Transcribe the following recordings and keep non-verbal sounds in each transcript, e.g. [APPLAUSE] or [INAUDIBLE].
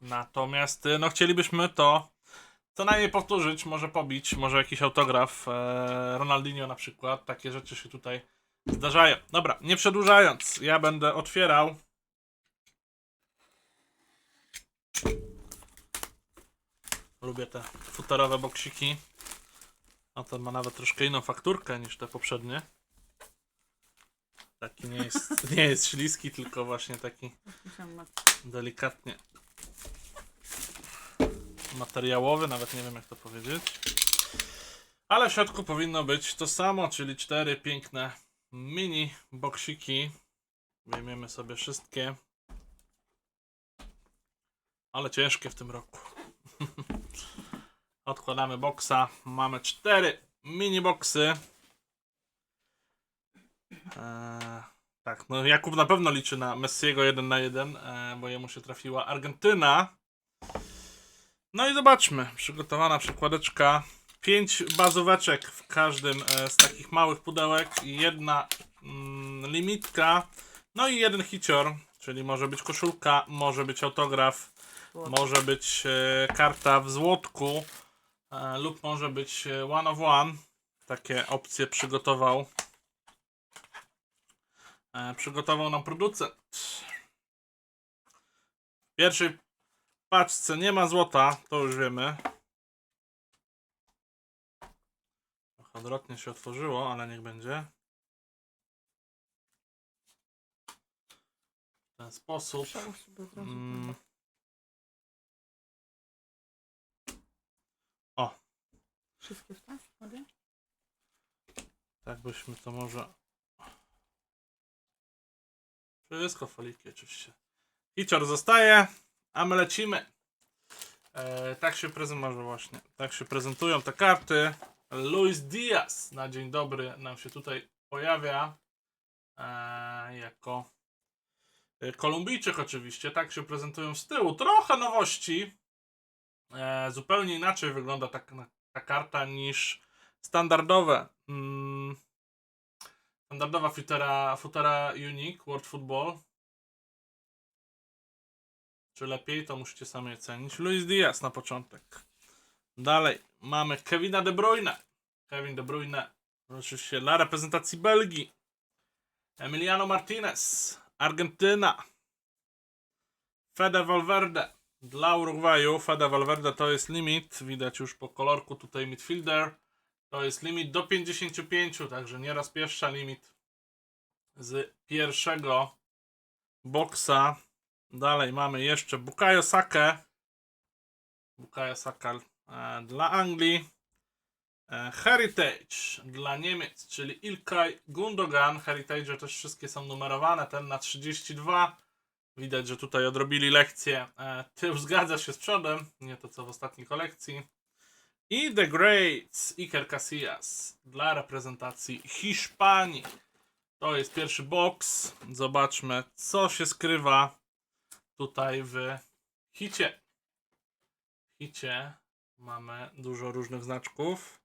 Natomiast y, no chcielibyśmy to co najmniej powtórzyć, może pobić, może jakiś autograf, e, Ronaldinho na przykład, takie rzeczy się tutaj zdarzają. Dobra, nie przedłużając, ja będę otwierał. Lubię te futerowe boksiki. A ten ma nawet troszkę inną fakturkę niż te poprzednie. Taki nie jest, [LAUGHS] nie jest śliski, tylko właśnie taki delikatnie materiałowy, nawet nie wiem jak to powiedzieć. Ale w środku powinno być to samo, czyli cztery piękne mini boksiki. Wyjmiemy sobie wszystkie. Ale ciężkie w tym roku. [LAUGHS] Odkładamy boksa. Mamy cztery mini boksy. Eee, tak, no Jakub na pewno liczy na Messiego 1 na 1, e, bo jemu się trafiła Argentyna. No i zobaczmy, przygotowana przekładeczka. Pięć bazóweczek w każdym e, z takich małych pudełek jedna mm, limitka. No i jeden hicior, czyli może być koszulka, może być autograf, może być e, karta w złotku e, lub może być e, one of one. Takie opcje przygotował. E, przygotował nam producent. W pierwszej paczce nie ma złota, to już wiemy. Trochę odwrotnie się otworzyło, ale niech będzie. W ten sposób. Mm. O, Wszystkie w tak? Mogę? tak byśmy to może. Wszystko foliki oczywiście. Hicior zostaje, a my lecimy. E, tak się prezentuje właśnie. Tak się prezentują te karty. Luis Diaz na dzień dobry nam się tutaj pojawia. E, jako e, Kolumbijczyk oczywiście. Tak się prezentują z tyłu. Trochę nowości. E, zupełnie inaczej wygląda ta, ta karta niż standardowe. Mm, standardowa futera, futera Unique World Football. Czy lepiej, to musicie sami ocenić. Luis Diaz na początek. Dalej mamy Kevina De Bruyne. Kevin De Bruyne oczywiście dla reprezentacji Belgii. Emiliano Martinez, Argentyna. Fede Valverde dla Urugwaju. Fede Valverde to jest limit. Widać już po kolorku tutaj midfielder. To jest limit do 55, także nieraz pierwsza limit z pierwszego boksa. Dalej mamy jeszcze Bukayo Sake. Bukayo Saka e, dla Anglii. E, Heritage dla Niemiec, czyli Ilkay Gundogan. Heritage też wszystkie są numerowane. Ten na 32. Widać, że tutaj odrobili lekcję. E, tył zgadza się z przodem, nie to co w ostatniej kolekcji. I The Greats Iker Casillas dla reprezentacji Hiszpanii. To jest pierwszy box. Zobaczmy, co się skrywa tutaj w hicie. W hicie mamy dużo różnych znaczków.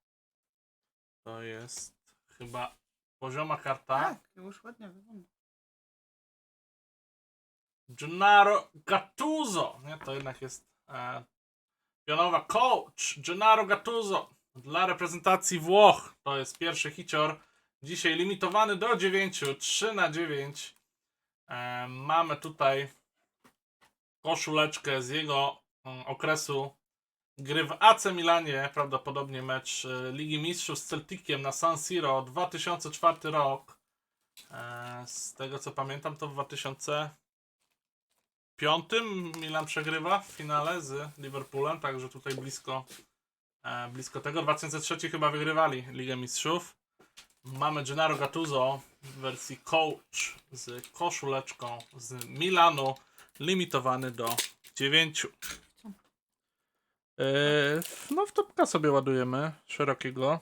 To jest chyba pozioma karta. Tak, już ładnie wygląda. Gennaro Gattuso. Nie, to jednak jest e, pionowa coach. Gennaro Gattuso dla reprezentacji Włoch. To jest pierwszy hicior. Dzisiaj limitowany do 9, 3 na 9. E, mamy tutaj koszuleczkę z jego mm, okresu gry w AC Milanie. Prawdopodobnie mecz e, Ligi Mistrzów z Celticiem na San Siro 2004 rok. E, z tego co pamiętam to w 2000 piątym Milan przegrywa w finale z Liverpoolem, także tutaj blisko, e, blisko tego. 2003 chyba wygrywali Ligę Mistrzów. Mamy Gennaro Gattuso w wersji coach z koszuleczką z Milanu, limitowany do 9. E, no w topka sobie ładujemy szerokiego.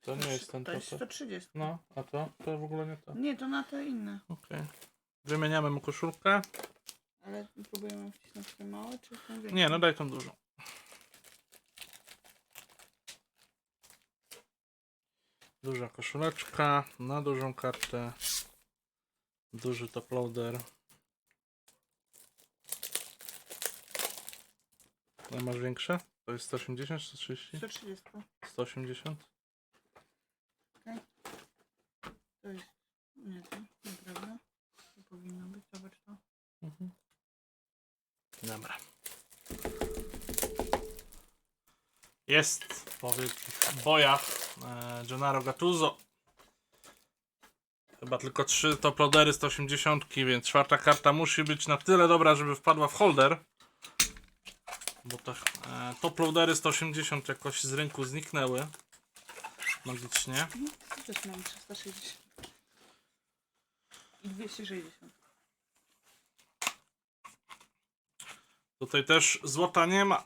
To nie jest ten To jest to. 130. No, a to? To w ogóle nie to. Nie, to na te inne. Okej. Wymieniamy mu koszulkę. Ale próbujemy wcisnąć te małe, czy tą większą? Nie, no daj tą dużą. Duża koszuleczka na dużą kartę. Duży top loader. A masz większe? To jest 180, 130? 130. 180? To jest... Nie, to nieprawda. To powinno być. Zobacz to. Mhm. Dobra. Jest po wielkich bojach e, Gennaro Gattuso. Chyba tylko trzy top loadery 180, więc czwarta karta musi być na tyle dobra, żeby wpadła w holder. Bo te e, top loadery 180 jakoś z rynku zniknęły. Magicznie. Też mam 360. I 260. Tutaj też złota nie ma.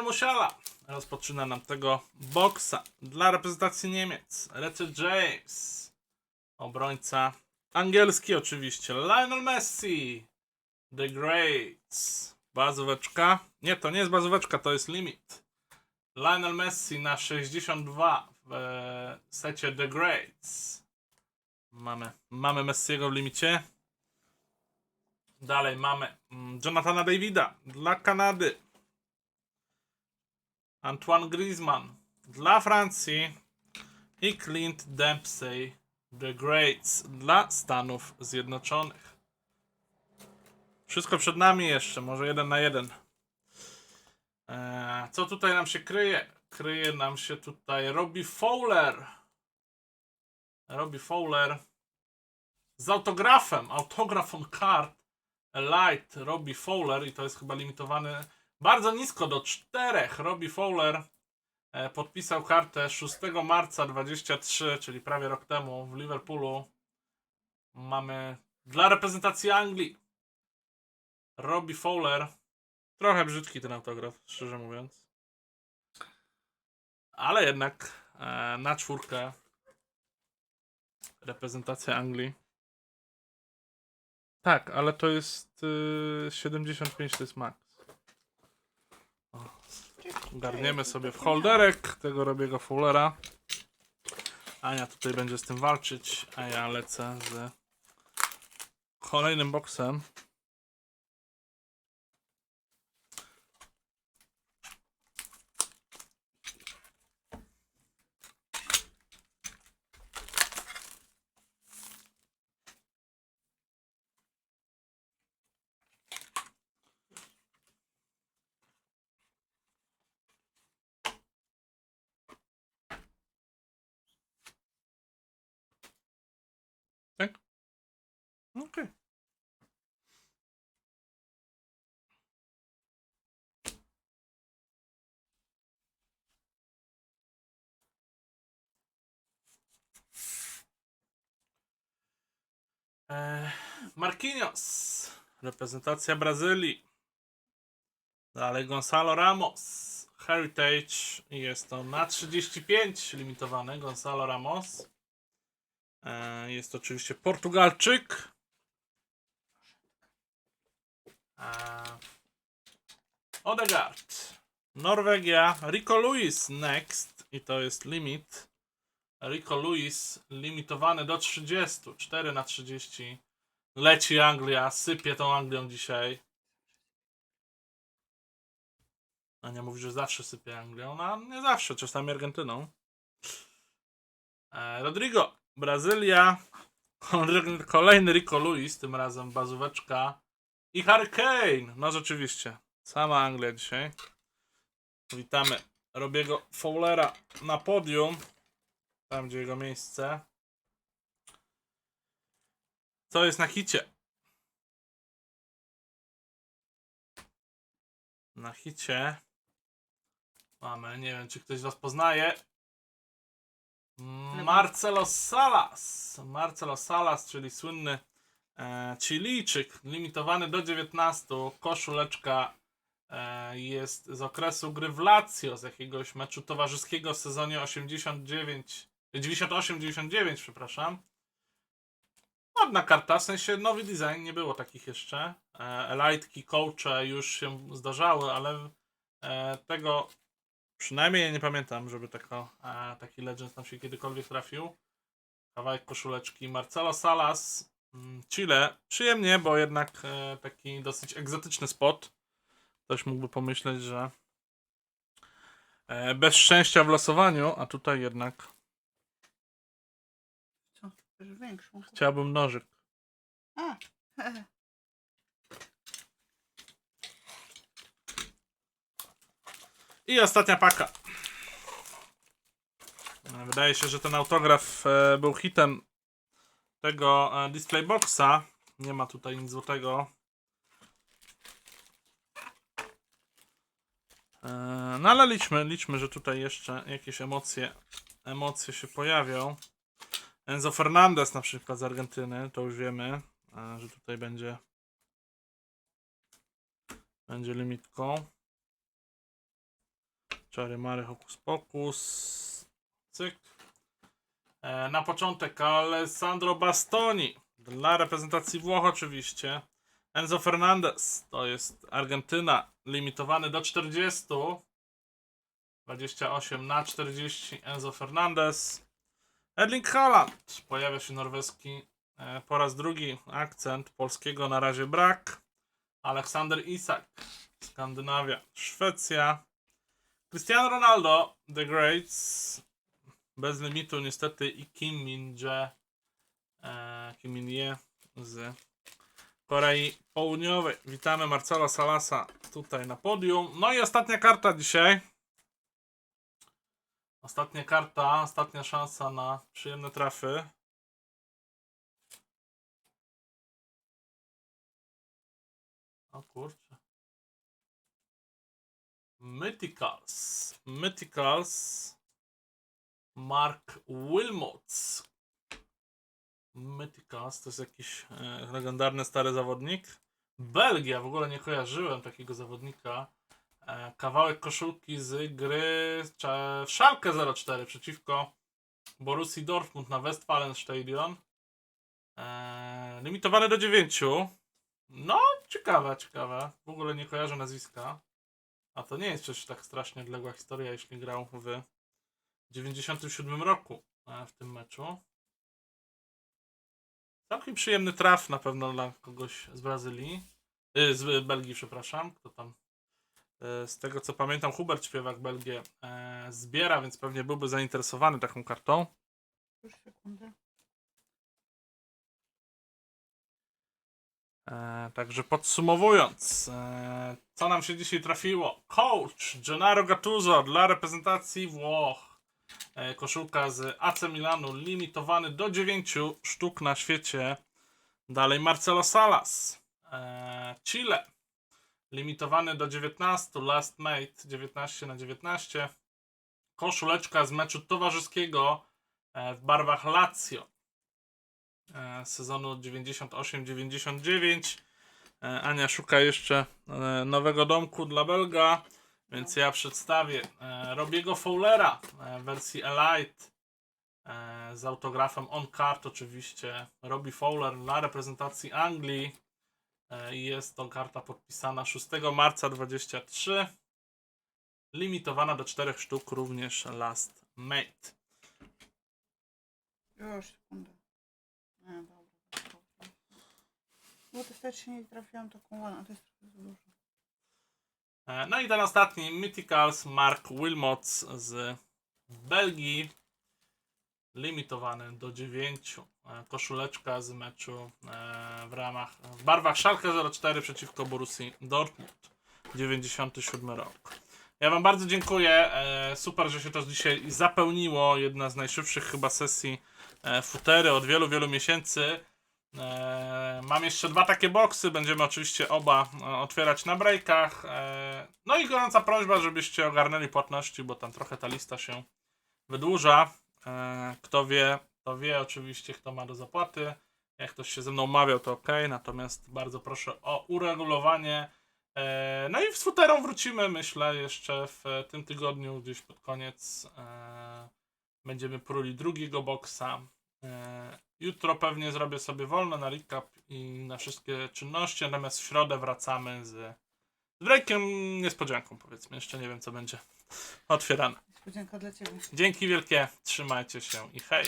Jamal Musiala rozpoczyna nam tego boksa dla reprezentacji Niemiec. Richard James, obrońca Angielski oczywiście. Lionel Messi. The Greats. Bazóweczka. Nie, to nie jest bazóweczka, to jest limit. Lionel Messi na 62 w e, secie The Greats. Mamy, mamy Messiego w limicie. Dalej mamy mm, Jonathana Davida dla Kanady. Antoine Griezmann dla Francji. I Clint Dempsey The Greats dla Stanów Zjednoczonych. Wszystko przed nami jeszcze, może jeden na jeden. Eee, co tutaj nam się kryje? Kryje nam się tutaj Robbie Fowler. Robbie Fowler z autografem, autograf on card Light Robbie Fowler i to jest chyba limitowany bardzo nisko do czterech. Robbie Fowler E, podpisał kartę 6 marca 23, czyli prawie rok temu w Liverpoolu. Mamy dla reprezentacji Anglii Robbie Fowler. Trochę brzydki ten autograf, szczerze mówiąc. Ale jednak e, na czwórkę reprezentacja Anglii. Tak, ale to jest y, 75 to jest max. Garniemy sobie w holderek tego Robiego Fowlera. Ania tutaj będzie z tym walczyć, a ja lecę z kolejnym boksem. Okej. E, Marquinhos, reprezentacja Brazylii. Dalej Gonzalo Ramos, Heritage. Jest to na 35 limitowany Gonzalo Ramos. E, Jest to oczywiście Portugalczyk. E, Odegaard. Norwegia. Rico Lewis next. I to jest limit. Rico Lewis limitowany do 30. 4 na 30. Leci Anglia. Sypie tą Anglią dzisiaj. Ania mówi, że zawsze sypie Anglią. No, nie zawsze. Czasami Argentyną. E, Rodrigo. Brazylia. [LAUGHS] Kolejny Rico Lewis. Tym razem bazóweczka. I Hurricane! No rzeczywiście. Sama Anglia dzisiaj. Witamy Robiego Fowlera na podium. Tam, gdzie jego miejsce. Co jest na hicie? Na hicie mamy, nie wiem czy ktoś z Was poznaje. Marcelo Salas. Marcelo Salas, czyli słynny E, Chilijczyk, limitowany do 19. Koszuleczka e, jest z okresu gry w Lazio, z jakiegoś meczu towarzyskiego w sezonie 89 98-99, przepraszam. Ładna karta, w sensie nowy design, nie było takich jeszcze. E, Elite'ki, coache już się zdarzały, ale e, tego przynajmniej ja nie pamiętam, żeby tako, e, taki Legend nam się kiedykolwiek trafił. Kawałek koszuleczki. Marcelo Salas, mm, Chile. Przyjemnie, bo jednak taki dosyć egzotyczny spot. Ktoś mógłby pomyśleć, że bez szczęścia w losowaniu, a tutaj jednak Większą. chciałbym nożyk. A. I ostatnia paka. Wydaje się, że ten autograf e, był hitem tego e, display boxa. Nie ma tutaj nic złotego. E, No ale liczmy, liczmy, że tutaj jeszcze jakieś emocje, emocje się pojawią. Enzo Fernandez na przykład z Argentyny, to już wiemy, e, że tutaj będzie będzie limitką. Czary Mary Hokus Pokus. Cyk. E, na początek Alessandro Bastoni. Dla reprezentacji Włoch oczywiście. Enzo Fernandez. To jest Argentyna. Limitowany do 40. 28 na 40. Enzo Fernandez. Erling Haaland. Pojawia się norweski e, po raz drugi akcent. Polskiego na razie brak. Aleksander Isak. Skandynawia. Szwecja. Cristiano Ronaldo, The Greats, bez limitu niestety i Kim Min Jae, e, Kim Min Ye z Korei Południowej. Witamy Marcela Salasa tutaj na podium. No i ostatnia karta dzisiaj. Ostatnia karta, ostatnia szansa na przyjemne trafy. O kurczę. Mythicals. Mythicals. Mark Wilmots. Mythicals to jest jakiś e, legendarny stary zawodnik. Belgia, w ogóle nie kojarzyłem takiego zawodnika. Kawałek koszulki z gry w Schalke 04 przeciwko Borussii Dortmund na Westfalenstadion. E, limitowany do 9. No, ciekawe, ciekawe. W ogóle nie kojarzę nazwiska. A to nie jest przecież tak strasznie odległa historia, jeśli grał w 97 roku e, w tym meczu. Całkiem przyjemny traf na pewno dla kogoś z Brazylii. Y, z Belgii, przepraszam. Kto tam? Y, Z tego co pamiętam, Hubert Śpiewak Belgię e, zbiera, więc pewnie byłby zainteresowany taką kartą. Już sekundę. E, także podsumowując, e, co nam się dzisiaj trafiło? Coach Gennaro Gattuso dla reprezentacji Włoch. E, koszulka z AC Milanu, limitowany do 9 sztuk na świecie. Dalej Marcelo Salas. E, Chile, limitowany do 19, Last Mate 19 na 19. Koszuleczka z meczu towarzyskiego e, w barwach Lazio e, sezonu 98-99. E, Ania szuka jeszcze nowego domku dla Belga, więc ja przedstawię Robiego Fowlera w wersji Elite z autografem on card oczywiście. Robbie Fowler dla reprezentacji Anglii. E, Jest to karta podpisana 6 marca 23. Limitowana do 4 sztuk również Last Mate. Już sekundę. Nie, dobra. dobra. Bo nie trafiłam taką ładną, to jest trochę za dużo. E, No i ten ostatni Mythicals Mark Wilmots z Belgii. Limitowany do 9. E, Koszuleczka z meczu e, w ramach w barwach Schalke 04 przeciwko Borussii Dortmund. 97 rok. Ja Wam bardzo dziękuję. E, Super, że się to dzisiaj zapełniło. Jedna z najszybszych chyba sesji futery od wielu, wielu miesięcy. Mam jeszcze dwa takie boksy. Będziemy oczywiście oba otwierać na breakach. No i gorąca prośba, żebyście ogarnęli płatności, bo tam trochę ta lista się wydłuża. E, kto wie, to wie oczywiście, kto ma do zapłaty. Jak ktoś się ze mną umawiał, to ok. Natomiast bardzo proszę o uregulowanie. E, no i z futerą wrócimy, myślę, jeszcze w tym tygodniu, gdzieś pod koniec. E, Będziemy pruli drugiego boksa. Jutro pewnie zrobię sobie wolne na recap i na wszystkie czynności, natomiast w środę wracamy z, z breakiem niespodzianką powiedzmy. Jeszcze nie wiem co będzie otwierane. Niespodzianka dla ciebie. Dzięki wielkie, trzymajcie się i hej!